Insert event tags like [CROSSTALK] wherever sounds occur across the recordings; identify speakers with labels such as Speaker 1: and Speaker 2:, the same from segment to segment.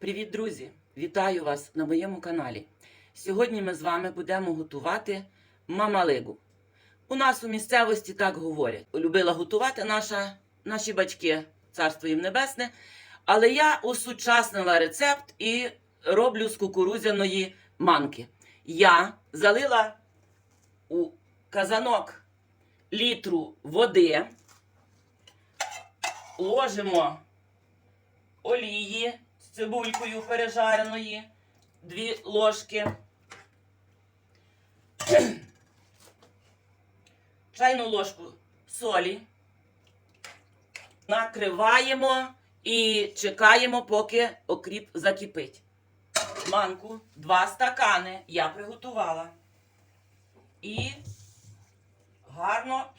Speaker 1: Привіт, друзі! Вітаю вас на моєму каналі. Сьогодні ми з вами будемо готувати мамалигу. У нас у місцевості так говорять. Любила готувати наша, наші батьки, царство їм небесне. Але я осучаснила рецепт і роблю з кукурудзяної манки. Я залила у казанок літру води, ложимо олії цибулькою пережареної, дві ложки, [CLEARS THROAT] чайну ложку солі, накриваємо і чекаємо, поки окріп закипить. Манку, два стакани я приготувала. І гарно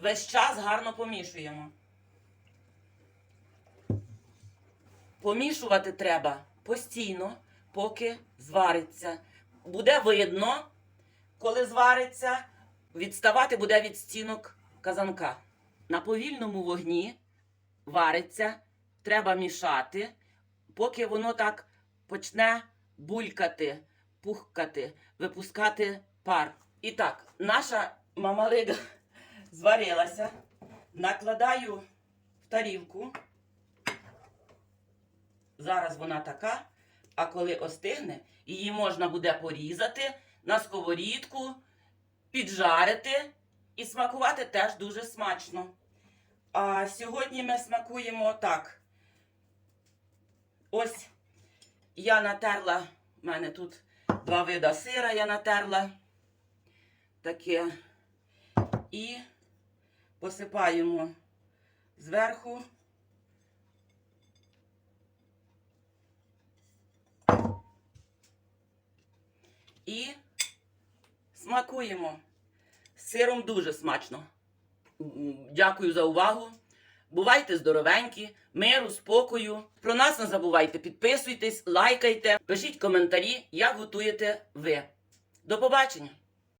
Speaker 1: весь час гарно помішуємо. Помішувати треба постійно, поки звариться. Буде видно, коли звариться, відставати буде від стінок казанка. На повільному вогні вариться, треба мішати, поки воно так почне булькати, пухкати, випускати пар. І так, наша мамалига зварилася. Накладаю в тарілку. Зараз вона така, а коли остигне, її можна буде порізати на сковорідку, піджарити і смакувати теж дуже смачно. А сьогодні ми смакуємо так. Ось я натерла, в мене тут два вида сира я натерла. Таке. І посипаємо зверху. І смакуємо. З сиром дуже смачно. Дякую за увагу. Бувайте здоровенькі, миру, спокою. Про нас не забувайте, підписуйтесь, лайкайте, пишіть коментарі, як готуєте ви. До побачення!